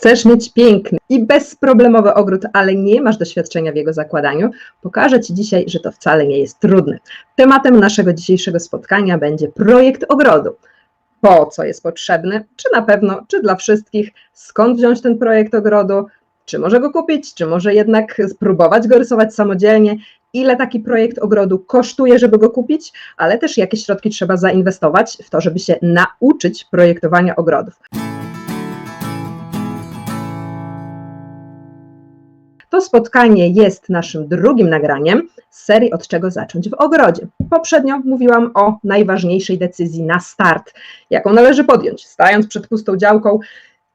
Chcesz mieć piękny i bezproblemowy ogród, ale nie masz doświadczenia w jego zakładaniu? Pokażę Ci dzisiaj, że to wcale nie jest trudne. Tematem naszego dzisiejszego spotkania będzie projekt ogrodu. Po co jest potrzebny? Czy na pewno, czy dla wszystkich? Skąd wziąć ten projekt ogrodu? Czy może go kupić, czy może jednak spróbować go rysować samodzielnie? Ile taki projekt ogrodu kosztuje, żeby go kupić, ale też jakie środki trzeba zainwestować w to, żeby się nauczyć projektowania ogrodów. To spotkanie jest naszym drugim nagraniem z serii Od czego zacząć w ogrodzie. Poprzednio mówiłam o najważniejszej decyzji na start, jaką należy podjąć, stając przed pustą działką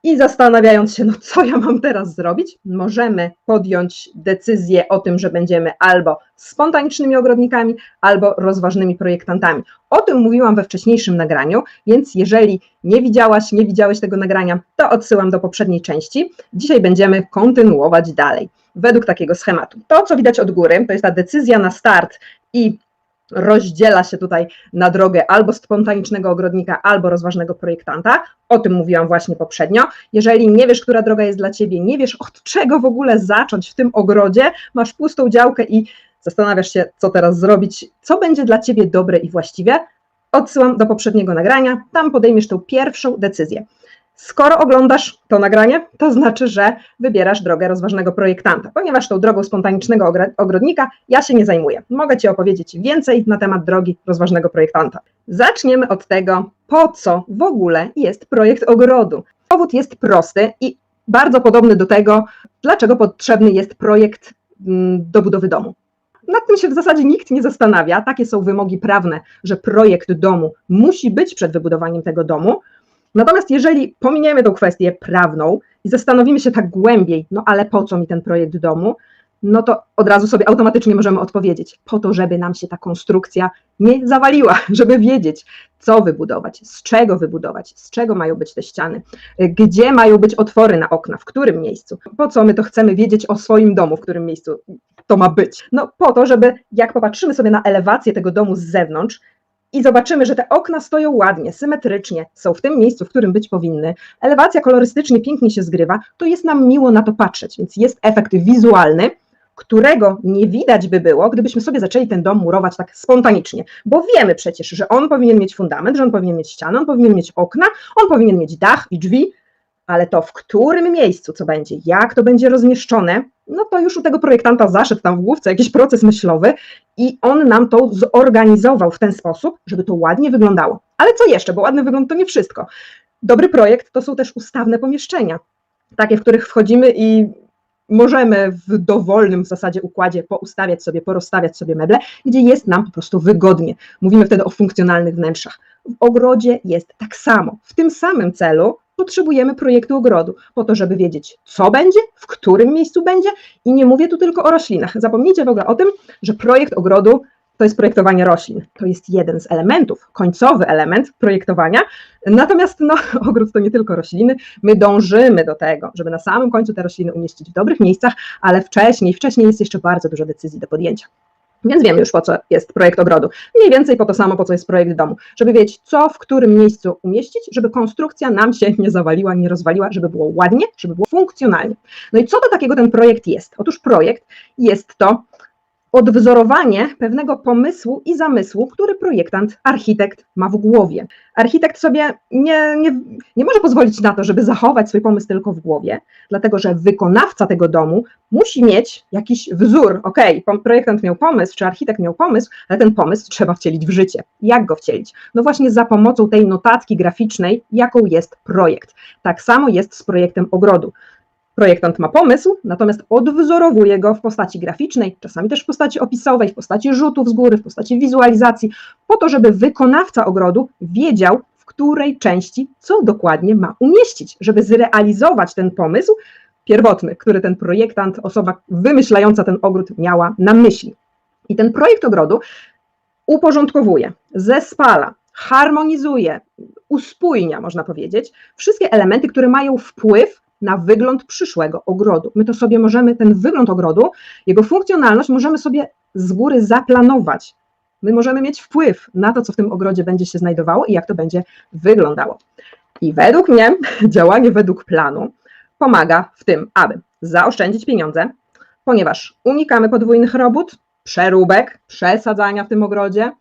i zastanawiając się, no co ja mam teraz zrobić, możemy podjąć decyzję o tym, że będziemy albo spontanicznymi ogrodnikami, albo rozważnymi projektantami. O tym mówiłam we wcześniejszym nagraniu, więc jeżeli nie widziałaś, nie widziałeś tego nagrania, to odsyłam do poprzedniej części. Dzisiaj będziemy kontynuować dalej według takiego schematu. To, co widać od góry, to jest ta decyzja na start i rozdziela się tutaj na drogę albo spontanicznego ogrodnika, albo rozważnego projektanta. O tym mówiłam właśnie poprzednio. Jeżeli nie wiesz, która droga jest dla ciebie, nie wiesz od czego w ogóle zacząć w tym ogrodzie, masz pustą działkę i zastanawiasz się, co teraz zrobić, co będzie dla ciebie dobre i właściwe, odsyłam do poprzedniego nagrania, tam podejmiesz tą pierwszą decyzję. Skoro oglądasz to nagranie, to znaczy, że wybierasz drogę rozważnego projektanta, ponieważ tą drogą spontanicznego ogrodnika ja się nie zajmuję. Mogę Ci opowiedzieć więcej na temat drogi rozważnego projektanta. Zaczniemy od tego, po co w ogóle jest projekt ogrodu. Powód jest prosty i bardzo podobny do tego, dlaczego potrzebny jest projekt mm, do budowy domu. Nad tym się w zasadzie nikt nie zastanawia. Takie są wymogi prawne, że projekt domu musi być przed wybudowaniem tego domu, Natomiast jeżeli pominiemy tą kwestię prawną i zastanowimy się tak głębiej, no ale po co mi ten projekt domu, no to od razu sobie automatycznie możemy odpowiedzieć, po to, żeby nam się ta konstrukcja nie zawaliła, żeby wiedzieć, co wybudować, z czego wybudować, z czego mają być te ściany, gdzie mają być otwory na okna, w którym miejscu, po co my to chcemy wiedzieć o swoim domu, w którym miejscu to ma być. No po to, żeby jak popatrzymy sobie na elewację tego domu z zewnątrz, i zobaczymy, że te okna stoją ładnie, symetrycznie, są w tym miejscu, w którym być powinny, elewacja kolorystycznie pięknie się zgrywa, to jest nam miło na to patrzeć, więc jest efekt wizualny, którego nie widać by było, gdybyśmy sobie zaczęli ten dom murować tak spontanicznie, bo wiemy przecież, że on powinien mieć fundament, że on powinien mieć ścianę, on powinien mieć okna, on powinien mieć dach i drzwi, ale to w którym miejscu co będzie, jak to będzie rozmieszczone, no to już u tego projektanta zaszedł tam w główce jakiś proces myślowy i on nam to zorganizował w ten sposób, żeby to ładnie wyglądało. Ale co jeszcze, bo ładny wygląd to nie wszystko. Dobry projekt to są też ustawne pomieszczenia, takie, w których wchodzimy i możemy w dowolnym w zasadzie układzie poustawiać sobie, porozstawiać sobie meble, gdzie jest nam po prostu wygodnie. Mówimy wtedy o funkcjonalnych wnętrzach. W ogrodzie jest tak samo. W tym samym celu potrzebujemy projektu ogrodu, po to, żeby wiedzieć, co będzie, w którym miejscu będzie i nie mówię tu tylko o roślinach. Zapomnijcie w ogóle o tym, że projekt ogrodu to jest projektowanie roślin. To jest jeden z elementów, końcowy element projektowania. Natomiast no, ogród to nie tylko rośliny. My dążymy do tego, żeby na samym końcu te rośliny umieścić w dobrych miejscach, ale wcześniej, wcześniej jest jeszcze bardzo dużo decyzji do podjęcia. Więc wiemy już, po co jest projekt ogrodu. Mniej więcej po to samo, po co jest projekt domu. Żeby wiedzieć, co w którym miejscu umieścić, żeby konstrukcja nam się nie zawaliła, nie rozwaliła, żeby było ładnie, żeby było funkcjonalnie. No i co do takiego ten projekt jest? Otóż projekt jest to odwzorowanie pewnego pomysłu i zamysłu, który projektant, architekt ma w głowie. Architekt sobie nie, nie, nie może pozwolić na to, żeby zachować swój pomysł tylko w głowie, dlatego że wykonawca tego domu musi mieć jakiś wzór. Ok, projektant miał pomysł, czy architekt miał pomysł, ale ten pomysł trzeba wcielić w życie. Jak go wcielić? No właśnie za pomocą tej notatki graficznej, jaką jest projekt. Tak samo jest z projektem ogrodu. Projektant ma pomysł, natomiast odwzorowuje go w postaci graficznej, czasami też w postaci opisowej, w postaci rzutów z góry, w postaci wizualizacji, po to, żeby wykonawca ogrodu wiedział, w której części co dokładnie ma umieścić, żeby zrealizować ten pomysł pierwotny, który ten projektant, osoba wymyślająca ten ogród miała na myśli. I ten projekt ogrodu uporządkowuje, zespala, harmonizuje, uspójnia, można powiedzieć, wszystkie elementy, które mają wpływ na wygląd przyszłego ogrodu. My to sobie możemy, ten wygląd ogrodu, jego funkcjonalność możemy sobie z góry zaplanować. My możemy mieć wpływ na to, co w tym ogrodzie będzie się znajdowało i jak to będzie wyglądało. I według mnie działanie według planu pomaga w tym, aby zaoszczędzić pieniądze, ponieważ unikamy podwójnych robót, przeróbek, przesadzania w tym ogrodzie,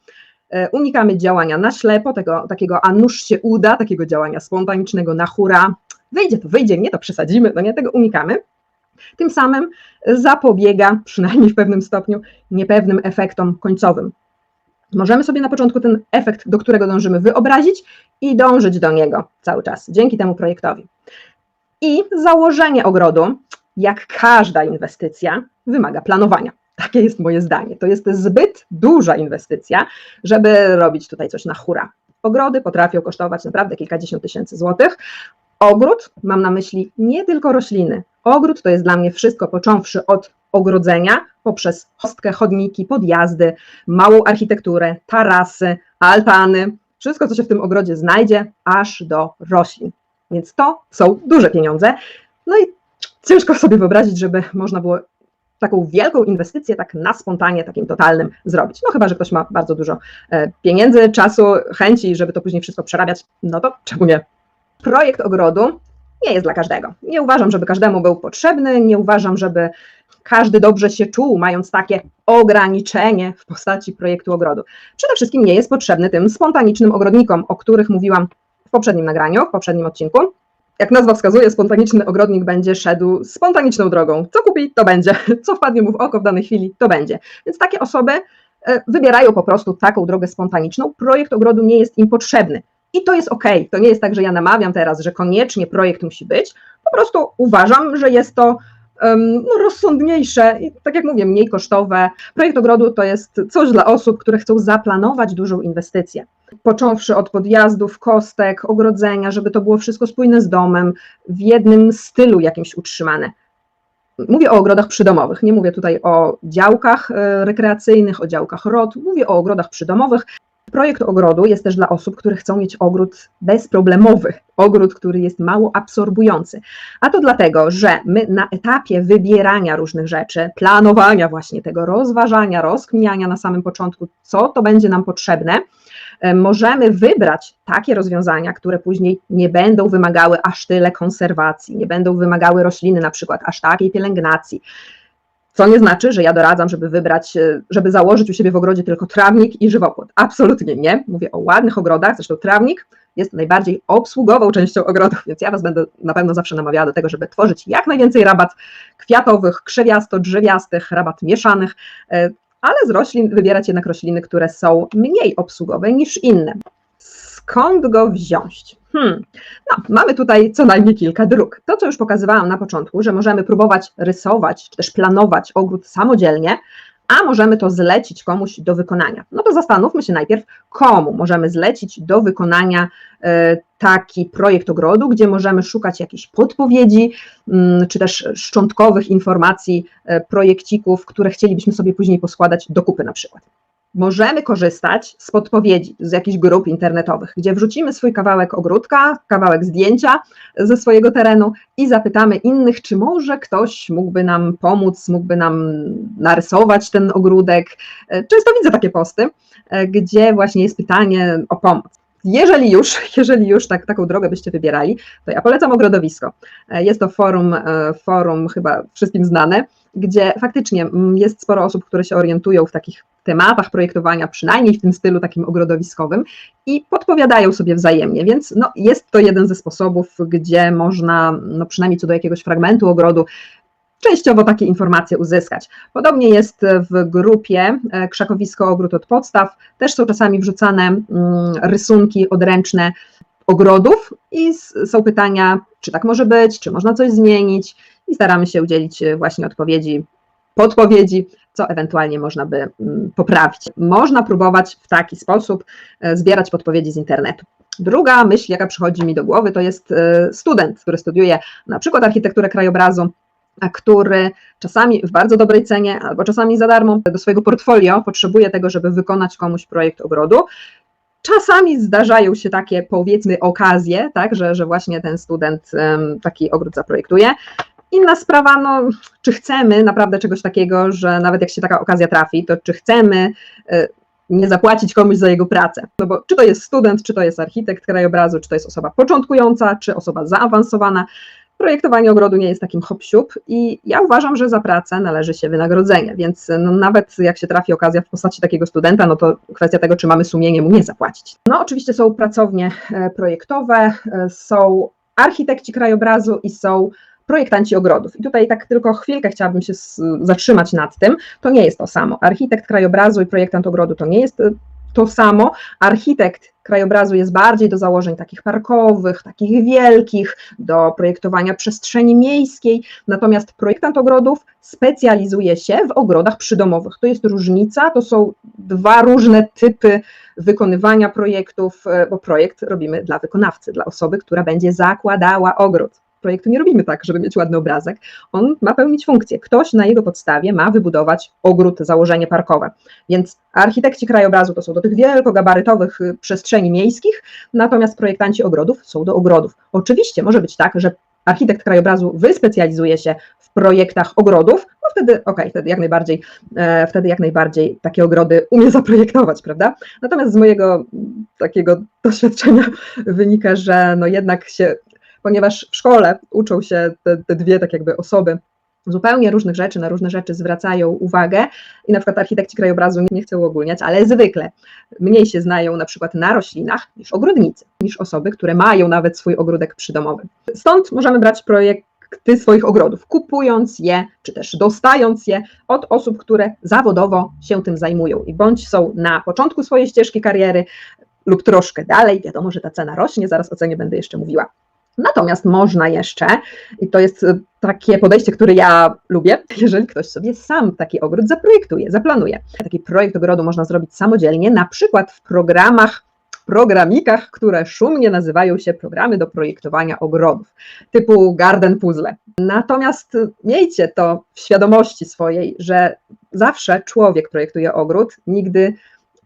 e, unikamy działania na ślepo, tego, takiego a nuż się uda, takiego działania spontanicznego na hura, wyjdzie to, wyjdzie, nie to przesadzimy, no nie, tego unikamy. Tym samym zapobiega, przynajmniej w pewnym stopniu, niepewnym efektom końcowym. Możemy sobie na początku ten efekt, do którego dążymy, wyobrazić i dążyć do niego cały czas dzięki temu projektowi. I założenie ogrodu, jak każda inwestycja, wymaga planowania. Takie jest moje zdanie. To jest zbyt duża inwestycja, żeby robić tutaj coś na hura. Ogrody potrafią kosztować naprawdę kilkadziesiąt tysięcy złotych. Ogród, mam na myśli nie tylko rośliny. Ogród to jest dla mnie wszystko, począwszy od ogrodzenia, poprzez hostkę, chodniki, podjazdy, małą architekturę, tarasy, altany, wszystko, co się w tym ogrodzie znajdzie, aż do roślin. Więc to są duże pieniądze. No i ciężko sobie wyobrazić, żeby można było taką wielką inwestycję tak na spontanie, takim totalnym zrobić. No chyba, że ktoś ma bardzo dużo e, pieniędzy, czasu, chęci, żeby to później wszystko przerabiać, no to czemu nie? Projekt ogrodu nie jest dla każdego. Nie uważam, żeby każdemu był potrzebny, nie uważam, żeby każdy dobrze się czuł, mając takie ograniczenie w postaci projektu ogrodu. Przede wszystkim nie jest potrzebny tym spontanicznym ogrodnikom, o których mówiłam w poprzednim nagraniu, w poprzednim odcinku. Jak nazwa wskazuje, spontaniczny ogrodnik będzie szedł spontaniczną drogą. Co kupi, to będzie. Co wpadnie mu w oko w danej chwili, to będzie. Więc takie osoby e, wybierają po prostu taką drogę spontaniczną. Projekt ogrodu nie jest im potrzebny. I to jest ok. To nie jest tak, że ja namawiam teraz, że koniecznie projekt musi być. Po prostu uważam, że jest to no, rozsądniejsze i tak jak mówię, mniej kosztowe. Projekt ogrodu to jest coś dla osób, które chcą zaplanować dużą inwestycję. Począwszy od podjazdów, kostek, ogrodzenia, żeby to było wszystko spójne z domem, w jednym stylu jakimś utrzymane. Mówię o ogrodach przydomowych, nie mówię tutaj o działkach e, rekreacyjnych, o działkach ROT, mówię o ogrodach przydomowych, Projekt ogrodu jest też dla osób, które chcą mieć ogród bezproblemowy, ogród, który jest mało absorbujący. A to dlatego, że my na etapie wybierania różnych rzeczy, planowania właśnie tego, rozważania, rozkminiania na samym początku, co to będzie nam potrzebne, e, możemy wybrać takie rozwiązania, które później nie będą wymagały aż tyle konserwacji, nie będą wymagały rośliny na przykład aż takiej pielęgnacji. Co nie znaczy, że ja doradzam, żeby wybrać, e, żeby założyć u siebie w ogrodzie tylko trawnik i żywopłot. Absolutnie nie. Mówię o ładnych ogrodach, zresztą trawnik jest najbardziej obsługową częścią ogrodów, więc ja Was będę na pewno zawsze namawiała do tego, żeby tworzyć jak najwięcej rabat kwiatowych, krzewiasto-drzewiastych, rabat mieszanych, e, ale z roślin wybierać jednak rośliny, które są mniej obsługowe niż inne. Skąd go wziąć? Hmm. No, mamy tutaj co najmniej kilka dróg. To, co już pokazywałam na początku, że możemy próbować rysować, czy też planować ogród samodzielnie, a możemy to zlecić komuś do wykonania. No to zastanówmy się najpierw, komu możemy zlecić do wykonania e, taki projekt ogrodu, gdzie możemy szukać jakichś podpowiedzi, mm, czy też szczątkowych informacji e, projekcików, które chcielibyśmy sobie później poskładać do kupy na przykład możemy korzystać z podpowiedzi z jakichś grup internetowych, gdzie wrzucimy swój kawałek ogródka, kawałek zdjęcia ze swojego terenu i zapytamy innych, czy może ktoś mógłby nam pomóc, mógłby nam narysować ten ogródek. E, często widzę takie posty, e, gdzie właśnie jest pytanie o pomoc. Jeżeli już, jeżeli już tak, taką drogę byście wybierali, to ja polecam ogrodowisko. E, jest to forum, forum chyba wszystkim znane, gdzie faktycznie mm, jest sporo osób, które się orientują w takich tematach projektowania, przynajmniej w tym stylu takim ogrodowiskowym i podpowiadają sobie wzajemnie, więc no, jest to jeden ze sposobów, gdzie można, no, przynajmniej co do jakiegoś fragmentu ogrodu, częściowo takie informacje uzyskać. Podobnie jest w grupie e, Krzakowisko Ogród od Podstaw, też są czasami wrzucane mm, rysunki odręczne ogrodów i są pytania, czy tak może być, czy można coś zmienić i staramy się udzielić e, właśnie odpowiedzi, podpowiedzi, co ewentualnie można by mm, poprawić. Można próbować w taki sposób e, zbierać podpowiedzi z internetu. Druga myśl, jaka przychodzi mi do głowy, to jest e, student, który studiuje na przykład architekturę krajobrazu, a który czasami w bardzo dobrej cenie, albo czasami za darmo do swojego portfolio potrzebuje tego, żeby wykonać komuś projekt ogrodu. Czasami zdarzają się takie, powiedzmy, okazje, tak, że, że właśnie ten student um, taki ogród zaprojektuje. Inna sprawa, no, czy chcemy naprawdę czegoś takiego, że nawet jak się taka okazja trafi, to czy chcemy e, nie zapłacić komuś za jego pracę. No bo czy to jest student, czy to jest architekt krajobrazu, czy to jest osoba początkująca, czy osoba zaawansowana, projektowanie ogrodu nie jest takim hop i ja uważam, że za pracę należy się wynagrodzenie, więc no, nawet jak się trafi okazja w postaci takiego studenta, no to kwestia tego, czy mamy sumienie mu nie zapłacić. No oczywiście są pracownie e, projektowe, e, są architekci krajobrazu i są projektanci ogrodów. I tutaj tak tylko chwilkę chciałabym się zatrzymać nad tym. To nie jest to samo. Architekt krajobrazu i projektant ogrodu to nie jest e, to samo. Architekt krajobrazu jest bardziej do założeń takich parkowych, takich wielkich, do projektowania przestrzeni miejskiej, natomiast projektant ogrodów specjalizuje się w ogrodach przydomowych. To jest różnica, to są dwa różne typy wykonywania projektów, e, bo projekt robimy dla wykonawcy, dla osoby, która będzie zakładała ogród projektu nie robimy tak, żeby mieć ładny obrazek. On ma pełnić funkcję. Ktoś na jego podstawie ma wybudować ogród, założenie parkowe. Więc architekci krajobrazu to są do tych wielkogabarytowych y, przestrzeni miejskich, natomiast projektanci ogrodów są do ogrodów. Oczywiście może być tak, że architekt krajobrazu wyspecjalizuje się w projektach ogrodów, no wtedy okej, okay, wtedy jak najbardziej, e, wtedy jak najbardziej takie ogrody umie zaprojektować, prawda? Natomiast z mojego takiego doświadczenia wynika, że no jednak się ponieważ w szkole uczą się te, te dwie tak jakby osoby zupełnie różnych rzeczy, na różne rzeczy zwracają uwagę i na przykład architekci krajobrazu nie chcę uogólniać, ale zwykle mniej się znają na przykład na roślinach niż ogrodnicy, niż osoby, które mają nawet swój ogródek przydomowy. Stąd możemy brać projekty swoich ogrodów, kupując je, czy też dostając je od osób, które zawodowo się tym zajmują i bądź są na początku swojej ścieżki kariery lub troszkę dalej, wiadomo, że ta cena rośnie, zaraz o cenie będę jeszcze mówiła, Natomiast można jeszcze, i to jest e, takie podejście, które ja lubię, jeżeli ktoś sobie sam taki ogród zaprojektuje, zaplanuje. Taki projekt ogrodu można zrobić samodzielnie, na przykład w programach, programikach, które szumnie nazywają się programy do projektowania ogrodów, typu Garden Puzzle. Natomiast miejcie to w świadomości swojej, że zawsze człowiek projektuje ogród, nigdy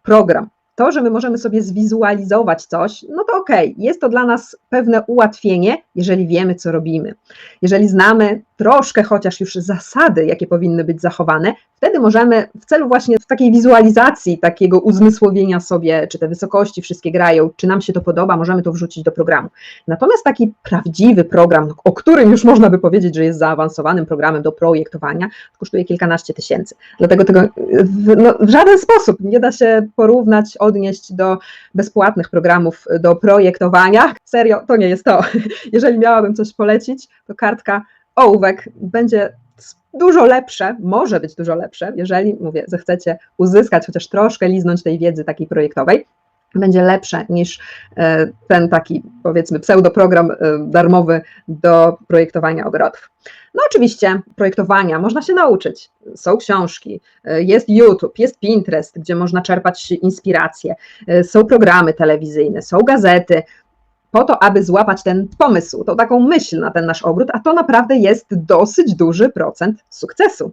program to, że my możemy sobie zwizualizować coś, no to okej, okay, jest to dla nas pewne ułatwienie, jeżeli wiemy, co robimy. Jeżeli znamy troszkę chociaż już zasady, jakie powinny być zachowane, wtedy możemy w celu właśnie w takiej wizualizacji, takiego uzmysłowienia sobie, czy te wysokości wszystkie grają, czy nam się to podoba, możemy to wrzucić do programu. Natomiast taki prawdziwy program, o którym już można by powiedzieć, że jest zaawansowanym programem do projektowania, kosztuje kilkanaście tysięcy. Dlatego tego w, no, w żaden sposób nie da się porównać, odnieść do bezpłatnych programów do projektowania. Serio, to nie jest to. Jeżeli miałabym coś polecić, to kartka ołówek będzie dużo lepsze, może być dużo lepsze, jeżeli, mówię, zechcecie uzyskać chociaż troszkę liznąć tej wiedzy takiej projektowej, będzie lepsze niż e, ten taki, powiedzmy, pseudoprogram e, darmowy do projektowania ogrodów. No oczywiście projektowania można się nauczyć. Są książki, e, jest YouTube, jest Pinterest, gdzie można czerpać inspiracje, są programy telewizyjne, są gazety, po to, aby złapać ten pomysł, tą taką myśl na ten nasz ogród, a to naprawdę jest dosyć duży procent sukcesu.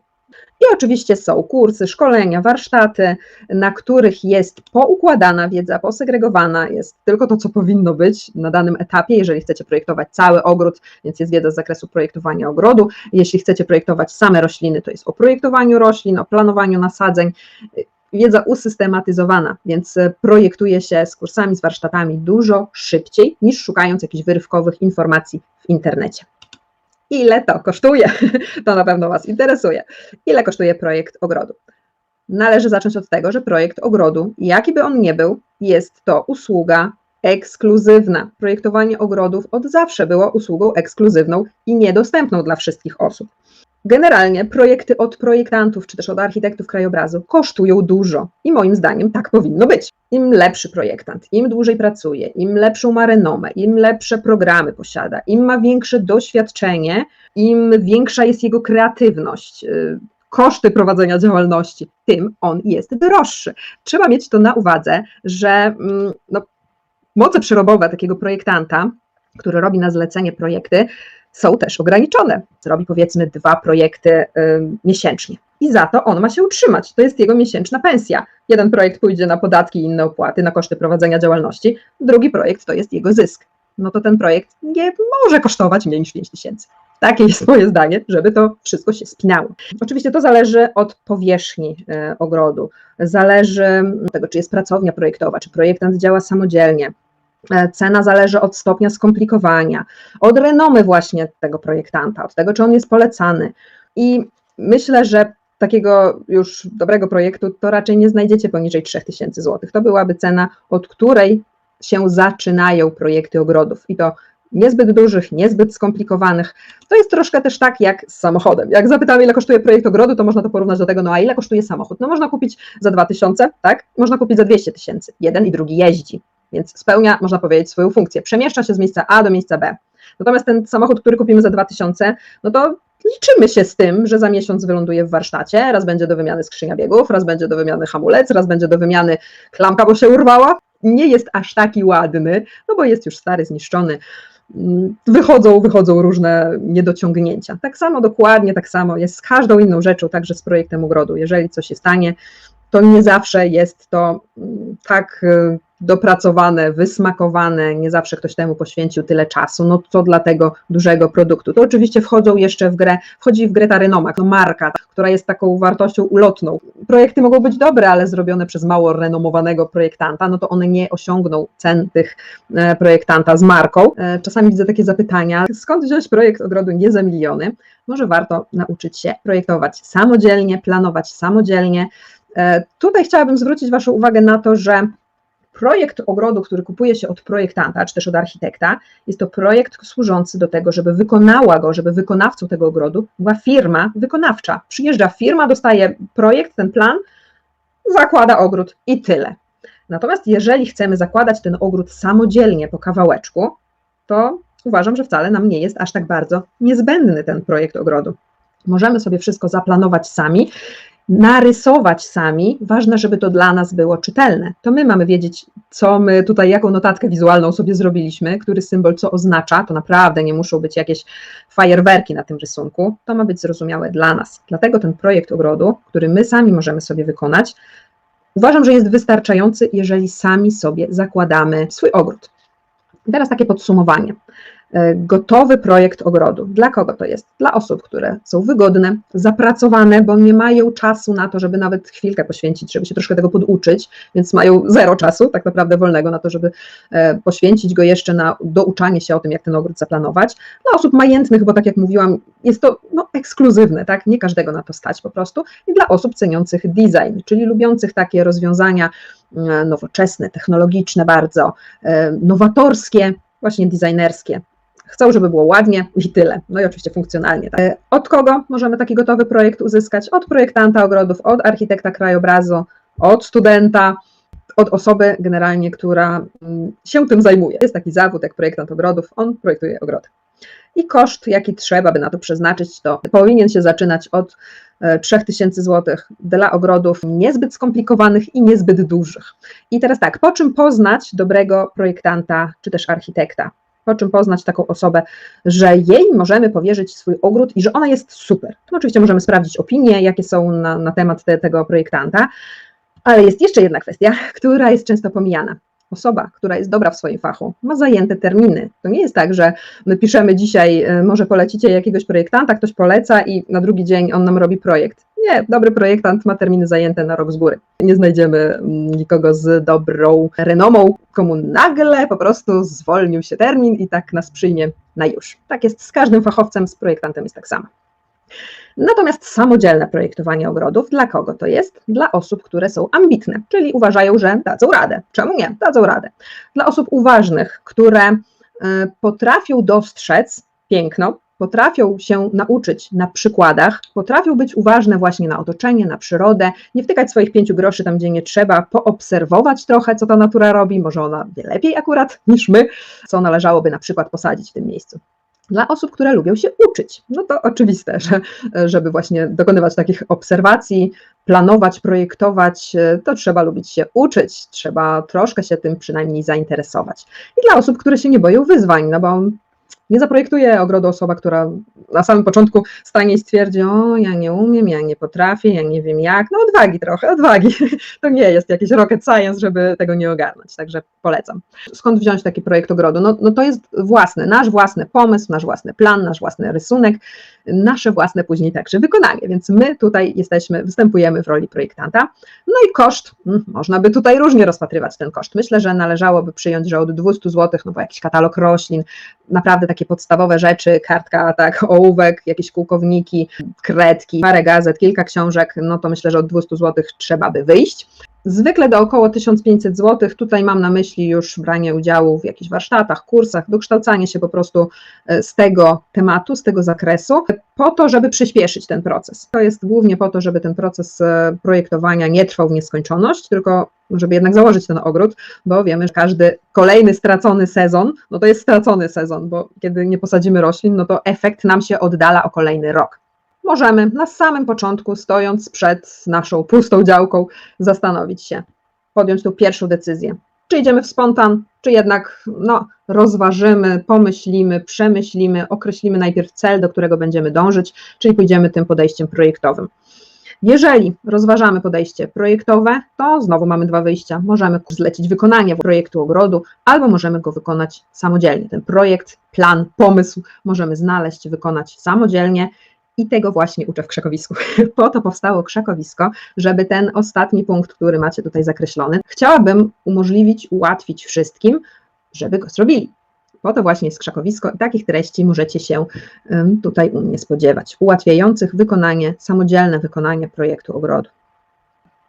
I oczywiście są kursy, szkolenia, warsztaty, na których jest poukładana wiedza, posegregowana, jest tylko to, co powinno być na danym etapie, jeżeli chcecie projektować cały ogród, więc jest wiedza z zakresu projektowania ogrodu. Jeśli chcecie projektować same rośliny, to jest o projektowaniu roślin, o planowaniu nasadzeń wiedza usystematyzowana, więc e, projektuje się z kursami, z warsztatami dużo szybciej niż szukając jakichś wyrywkowych informacji w internecie. Ile to kosztuje? To na pewno Was interesuje. Ile kosztuje projekt ogrodu? Należy zacząć od tego, że projekt ogrodu, jaki by on nie był, jest to usługa ekskluzywna. Projektowanie ogrodów od zawsze było usługą ekskluzywną i niedostępną dla wszystkich osób. Generalnie projekty od projektantów czy też od architektów krajobrazu kosztują dużo i moim zdaniem tak powinno być. Im lepszy projektant, im dłużej pracuje, im lepszą ma renomę, im lepsze programy posiada, im ma większe doświadczenie, im większa jest jego kreatywność, y, koszty prowadzenia działalności, tym on jest droższy. Trzeba mieć to na uwadze, że mm, no, moce przerobowe takiego projektanta, który robi na zlecenie projekty, są też ograniczone. Zrobi powiedzmy dwa projekty miesięcznie i za to on ma się utrzymać. To jest jego miesięczna pensja. Jeden projekt pójdzie na podatki i inne opłaty, na koszty prowadzenia działalności, drugi projekt to jest jego zysk. No to ten projekt nie może kosztować mniej niż 5 tysięcy. Takie jest moje zdanie, żeby to wszystko się spinało. Oczywiście to zależy od powierzchni y, ogrodu, zależy od tego, czy jest pracownia projektowa, czy projektant działa samodzielnie, E, Cena zależy od stopnia skomplikowania, od renomy właśnie tego projektanta, od tego, czy on jest polecany. I myślę, że takiego już dobrego projektu to raczej nie znajdziecie poniżej 3000 zł. To byłaby cena, od której się zaczynają projekty ogrodów i to niezbyt dużych, niezbyt skomplikowanych. To jest troszkę też tak jak z samochodem. Jak zapytamy, ile kosztuje projekt ogrodu, to można to porównać do tego, no a ile kosztuje samochód? No można kupić za 2000, tak? Można kupić za 200 tysięcy. Jeden i drugi jeździ, więc spełnia, można powiedzieć, swoją funkcję. Przemieszcza się z miejsca A do miejsca B. Natomiast ten samochód, który kupimy za 2000, no to liczymy się z tym, że za miesiąc wyląduje w warsztacie, raz będzie do wymiany skrzynia biegów, raz będzie do wymiany hamulec, raz będzie do wymiany klamka, bo się urwała. Nie jest aż taki ładny, no bo jest już stary, zniszczony. Wychodzą, wychodzą różne niedociągnięcia. Tak samo, dokładnie tak samo jest z każdą inną rzeczą, także z projektem ogrodu. Jeżeli coś się stanie, to nie zawsze jest to mm, tak y, dopracowane, wysmakowane, nie zawsze ktoś temu poświęcił tyle czasu, no co dla tego dużego produktu. To oczywiście wchodzą jeszcze w grę, wchodzi w grę ta renoma, no marka, która jest taką wartością ulotną. Projekty mogą być dobre, ale zrobione przez mało renomowanego projektanta, no to one nie osiągną cen tych e, projektanta z marką. E, Czasami widzę takie zapytania, skąd wziąć projekt ogrodu nie za miliony? Może warto nauczyć się projektować samodzielnie, planować samodzielnie. E, Tutaj chciałabym zwrócić Waszą uwagę na to, że projekt ogrodu, który kupuje się od projektanta, czy też od architekta, jest to projekt służący do tego, żeby wykonała go, żeby wykonawcą tego ogrodu była firma wykonawcza. Przyjeżdża firma, dostaje projekt, ten plan, zakłada ogród i tyle. Natomiast jeżeli chcemy zakładać ten ogród samodzielnie po kawałeczku, to uważam, że wcale nam nie jest aż tak bardzo niezbędny ten projekt ogrodu. Możemy sobie wszystko zaplanować sami narysować sami. Ważne, żeby to dla nas było czytelne. To my mamy wiedzieć, co my tutaj, jaką notatkę wizualną sobie zrobiliśmy, który symbol co oznacza. To naprawdę nie muszą być jakieś fajerwerki na tym rysunku. To ma być zrozumiałe dla nas. Dlatego ten projekt ogrodu, który my sami możemy sobie wykonać, uważam, że jest wystarczający, jeżeli sami sobie zakładamy swój ogród. Teraz takie podsumowanie. E, Gotowy projekt ogrodu. Dla kogo to jest? Dla osób, które są wygodne, zapracowane, bo nie mają czasu na to, żeby nawet chwilkę poświęcić, żeby się troszkę tego poduczyć, więc mają zero czasu, tak naprawdę wolnego na to, żeby e, poświęcić go jeszcze na douczanie się o tym, jak ten ogród zaplanować. Dla osób majętnych, bo tak jak mówiłam, jest to no, ekskluzywne, tak? Nie każdego na to stać po prostu. I dla osób ceniących design, czyli lubiących takie rozwiązania e, nowoczesne, technologiczne bardzo, nowatorskie, właśnie designerskie. Chcą, żeby było ładnie i tyle. No i oczywiście funkcjonalnie. Tak. E, Od kogo możemy taki gotowy projekt uzyskać? Od projektanta ogrodów, od architekta krajobrazu, od studenta, od osoby generalnie, która mm, się tym zajmuje. Jest taki zawód jak projektant ogrodów, on projektuje ogrody. I koszt, jaki trzeba by na to przeznaczyć, to powinien się zaczynać od e, 3000 zł dla ogrodów niezbyt skomplikowanych i niezbyt dużych. I teraz tak, po czym poznać dobrego projektanta czy też architekta? Po czym poznać taką osobę, że jej możemy powierzyć swój ogród i że ona jest super. Oczywiście możemy sprawdzić opinie, jakie są na, na temat te, tego projektanta, ale jest jeszcze jedna kwestia, która jest często pomijana. Osoba, która jest dobra w swoim fachu, ma zajęte terminy. To nie jest tak, że my piszemy dzisiaj, y, może polecicie jakiegoś projektanta, ktoś poleca i na drugi dzień on nam robi projekt. Nie, dobry projektant ma terminy zajęte na rok z góry. Nie znajdziemy nikogo z dobrą renomą, komu nagle po prostu zwolnił się termin i tak nas przyjmie na już. Tak jest z każdym fachowcem, z projektantem jest tak samo. Natomiast samodzielne projektowanie ogrodów, dla kogo to jest? Dla osób, które są ambitne, czyli uważają, że dadzą radę. Czemu nie? Dadzą radę. Dla osób uważnych, które y, potrafią dostrzec piękno, potrafią się nauczyć na przykładach, potrafią być uważne właśnie na otoczenie, na przyrodę, nie wtykać swoich pięciu groszy tam, gdzie nie trzeba, poobserwować trochę, co ta natura robi, może ona wie lepiej akurat niż my, co należałoby na przykład posadzić w tym miejscu. Dla osób, które lubią się uczyć, no to oczywiste, że żeby właśnie dokonywać takich obserwacji, planować, projektować, to trzeba lubić się uczyć, trzeba troszkę się tym przynajmniej zainteresować. I dla osób, które się nie boją wyzwań, no bo Nie zaprojektuje ogrodu osoba, która na samym początku stanie i stwierdzi, o ja nie umiem, ja nie potrafię, ja nie wiem jak, no odwagi trochę, odwagi. To nie jest jakiś rocket science, żeby tego nie ogarnąć, także polecam. Skąd wziąć taki projekt ogrodu? No, no to jest własny, nasz własny pomysł, nasz własny plan, nasz własny rysunek, nasze własne później także wykonanie, więc my tutaj jesteśmy, występujemy w roli projektanta. No i koszt, mm, można by tutaj różnie rozpatrywać ten koszt. Myślę, że należałoby przyjąć, że od 200 zł, no bo jakiś katalog roślin, naprawdę takie podstawowe rzeczy, kartka, tak, ołówek, jakieś kółkowniki, kredki, parę gazet, kilka książek, no to myślę, że od 200 zł trzeba by wyjść. Zwykle do około 1500 zł. Tutaj mam na myśli już branie udziału w jakichś warsztatach, kursach, dokształcanie się po prostu e, z tego tematu, z tego zakresu, po to, żeby przyspieszyć ten proces. To jest głównie po to, żeby ten proces e, projektowania nie trwał w nieskończoność, tylko żeby jednak założyć ten ogród, bo wiemy, że każdy kolejny stracony sezon, no to jest stracony sezon, bo kiedy nie posadzimy roślin, no to efekt nam się oddala o kolejny rok możemy na samym początku, stojąc przed naszą pustą działką, zastanowić się, podjąć tą pierwszą decyzję. Czy idziemy w spontan, czy jednak no, rozważymy, pomyślimy, przemyślimy, określimy najpierw cel, do którego będziemy dążyć, czyli pójdziemy tym podejściem projektowym. Jeżeli rozważamy podejście projektowe, to znowu mamy dwa wyjścia. Możemy zlecić wykonanie projektu ogrodu, albo możemy go wykonać samodzielnie. Ten projekt, plan, pomysł możemy znaleźć, wykonać samodzielnie i tego właśnie uczę w krzakowisku. Po to powstało krzakowisko, żeby ten ostatni punkt, który macie tutaj zakreślony, chciałabym umożliwić, ułatwić wszystkim, żeby go zrobili. Po to właśnie jest krzakowisko i takich treści możecie się tutaj u mnie spodziewać, ułatwiających wykonanie, samodzielne wykonanie projektu ogrodu.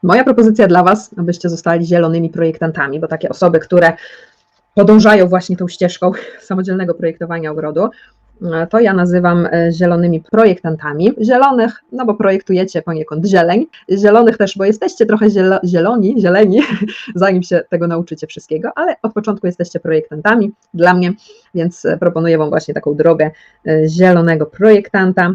Moja propozycja dla Was, abyście zostali zielonymi projektantami, bo takie osoby, które podążają właśnie tą ścieżką samodzielnego projektowania ogrodu, to ja nazywam e, zielonymi projektantami. Zielonych, no bo projektujecie poniekąd zieleń. Zielonych też, bo jesteście trochę zielo, zieloni, zieleni, zanim się tego nauczycie wszystkiego, ale od początku jesteście projektantami dla mnie, więc proponuję Wam właśnie taką drogę e, zielonego projektanta.